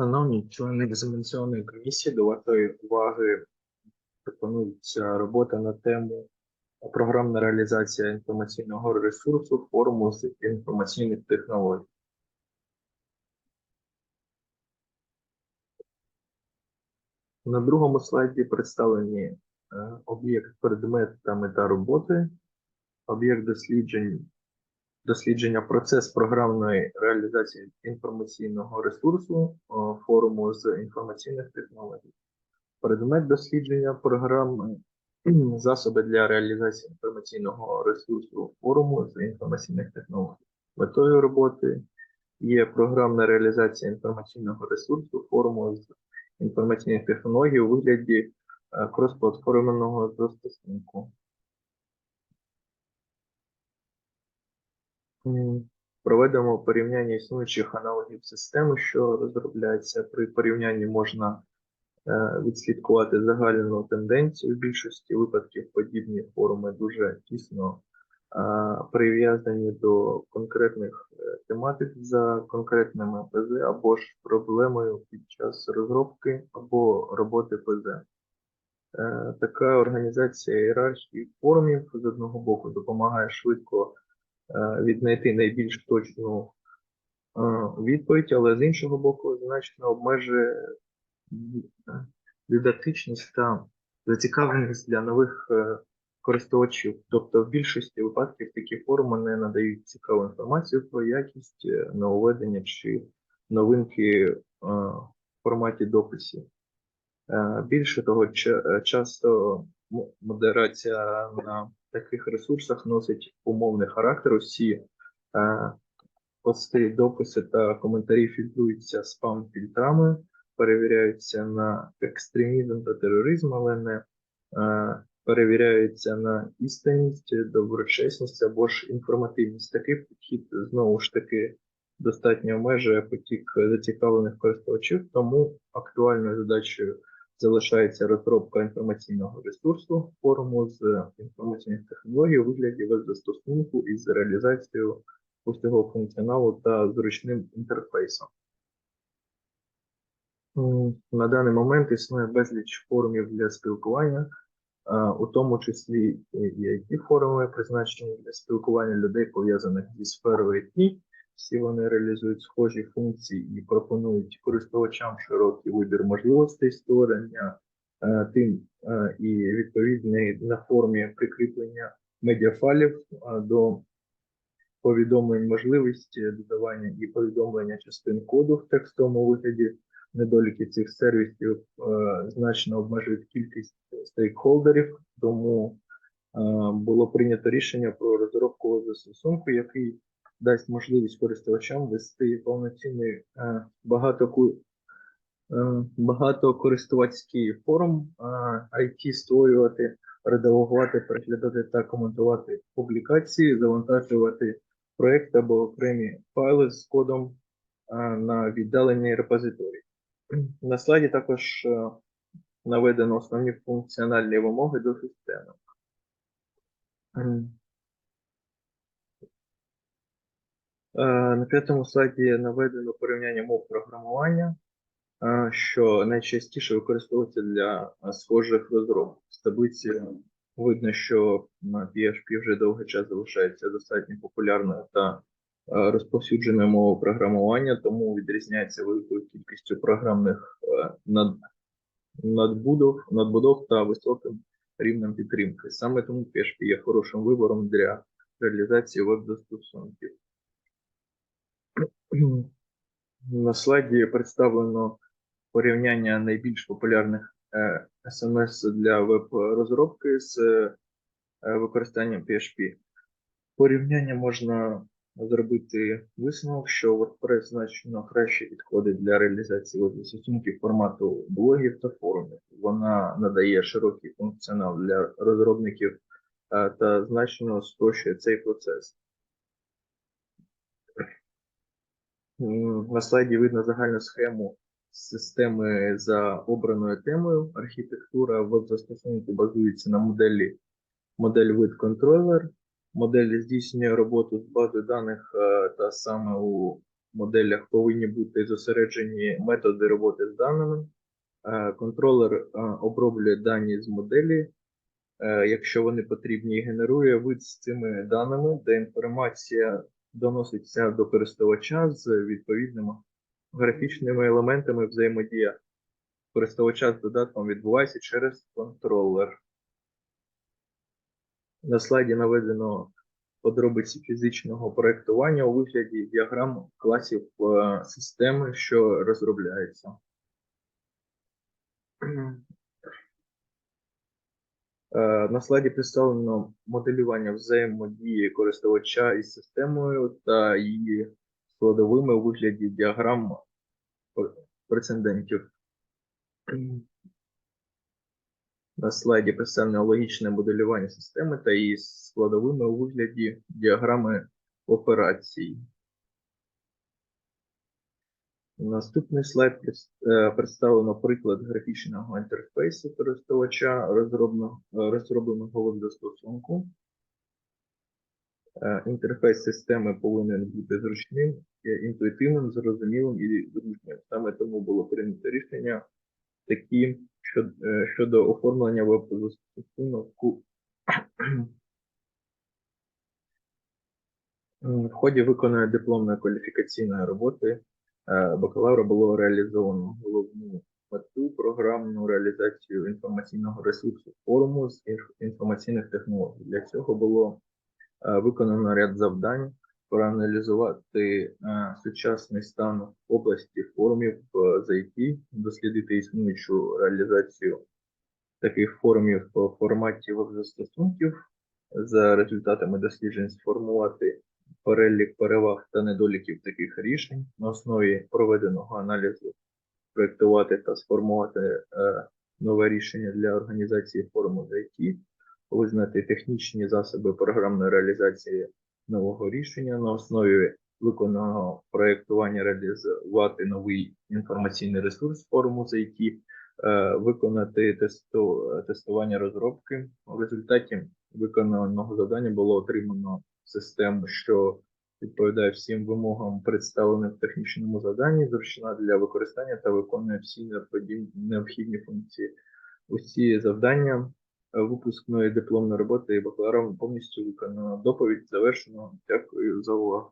Шановні члени екзаменаційної комісії, до вашої уваги пропонується робота на тему програмна реалізація інформаційного ресурсу форуму з інформаційних технологій. На другому слайді представлені е, об'єкт предмет та мета роботи, об'єкт досліджень, дослідження процес програмної реалізації інформаційного ресурсу е, форуму з інформаційних технологій, предмет дослідження програми, засоби для реалізації інформаційного ресурсу форуму з інформаційних технологій. Метою роботи є програмна реалізація інформаційного ресурсу форуму з інформаційних технологій у вигляді е, кросплатформеного застосунку. Проведемо порівняння існуючих аналогів системи, що розробляється. При порівнянні можна е, відслідкувати загальну тенденцію. В більшості випадків подібні форуми дуже тісно е, прив'язані до конкретних е, тематик за конкретними ПЗ або ж проблемою під час розробки або роботи ПЗ. Така організація ієрархії форумів з одного боку допомагає швидко віднайти найбільш точну е, відповідь, але з іншого боку значно обмежує е, дидактичність та зацікавленість для нових е, користувачів. Тобто в більшості випадків такі форуми не надають цікаву інформацію про якість е, нововведення чи новинки е, в форматі дописів. Е, Більше того, е, часто модерація на таких ресурсах носить умовний характер. Усі е, пости, дописи та коментарі фільтруються спам-фільтрами, перевіряються на екстремізм та тероризм, але не е, перевіряються на істинність, доброчесність або ж інформативність. Такий підхід знову ж таки достатньо обмежує потік зацікавлених користувачів, тому актуальною задачею залишається розробка інформаційного ресурсу форуму з інформаційних технологій у вигляді веб-застосунку із реалізацією усього функціоналу та зручним інтерфейсом. На даний момент існує безліч форумів для спілкування, у тому числі і it форуми, призначені для спілкування людей, пов'язаних зі сферою IT. Всі вони реалізують схожі функції і пропонують користувачам широкий вибір можливостей створення е, тим е, і відповідний на формі прикріплення медіафайлів е, до повідомлень можливості додавання і повідомлення частин коду в текстовому вигляді. Недоліки цих сервісів значно обмежують кількість стейкхолдерів, тому було прийнято рішення про розробку застосунку, який дасть можливість користувачам вести повноцінний е, багатоку- е, багатокористувацький форум е, IT, створювати, редагувати, переглядати та коментувати публікації, завантажувати проєкт або окремі файли з кодом е, на віддаленій репозиторії. На слайді також е, наведено основні функціональні вимоги до системи. М. Е, На п'ятому слайді наведено порівняння мов програмування, е, що найчастіше використовується для е, схожих розробок. З таблиці видно, що PHP вже довгий час залишається достатньо популярною та е, розповсюдженою мовою програмування, тому відрізняється великою кількістю програмних е, надбудов, надбудов та високим рівнем підтримки. Саме тому PHP є хорошим вибором для реалізації веб-застосунків. На слайді представлено порівняння найбільш популярних е, SMS для веб-розробки з е, використанням PHP. Порівняння можна зробити висновок, що WordPress значно краще підходить для реалізації веб-застосунків формату блогів та форумів. Вона надає широкий функціонал для розробників е, та значно спрощує цей процес. На слайді видно загальну схему системи за обраною темою. Архітектура веб-застосунку базується на моделі модель вид контролер. Модель здійснює роботу з базою даних е, та саме у моделях повинні бути зосереджені методи роботи з даними. Е, Контролер е, оброблює дані з моделі, якщо вони потрібні, і генерує вид з цими даними, де інформація доноситься до користувача з відповідними графічними елементами взаємодія користувача з додатком відбувається через контролер. На слайді наведено подробиці фізичного проєктування у вигляді діаграм класів е, системи, що розробляється. Е, На слайді представлено моделювання взаємодії користувача із системою та її складовими у вигляді діаграм прецедентів. На слайді представлено логічне моделювання системи та її складовими у вигляді діаграми операцій. Наступний слайд е, представлено приклад графічного інтерфейсу користувача, е, розробленого в застосунку. Е, Інтерфейс системи повинен бути зручним, е, інтуїтивним, зрозумілим і зручним. Саме тому було прийнято рішення такі е, щодо оформлення веб-застосунку. В ході виконання дипломної кваліфікаційної роботи е, бакалавра було реалізовано головну мету програмну реалізацію інформаційного ресурсу форуму з інформаційних технологій. Для цього було е, виконано ряд завдань проаналізувати е, сучасний стан області форумів е, з IT, дослідити існуючу реалізацію таких форумів в форматі веб-застосунків, за результатами досліджень сформувати перелік переваг та недоліків таких рішень на основі проведеного аналізу, проєктувати та сформувати е, нове рішення для організації форуму з IT, визнати технічні засоби програмної реалізації нового рішення на основі виконаного проєктування реалізувати новий інформаційний ресурс форуму з IT, е, виконати тесту, тестування розробки. У результаті виконаного завдання було отримано систему, що відповідає всім вимогам, представленим в технічному завданні, зручна для використання та виконує всі необхідні функції. Усі завдання е, випускної дипломної роботи і бакалавром повністю виконано. Доповідь завершено. Дякую за увагу.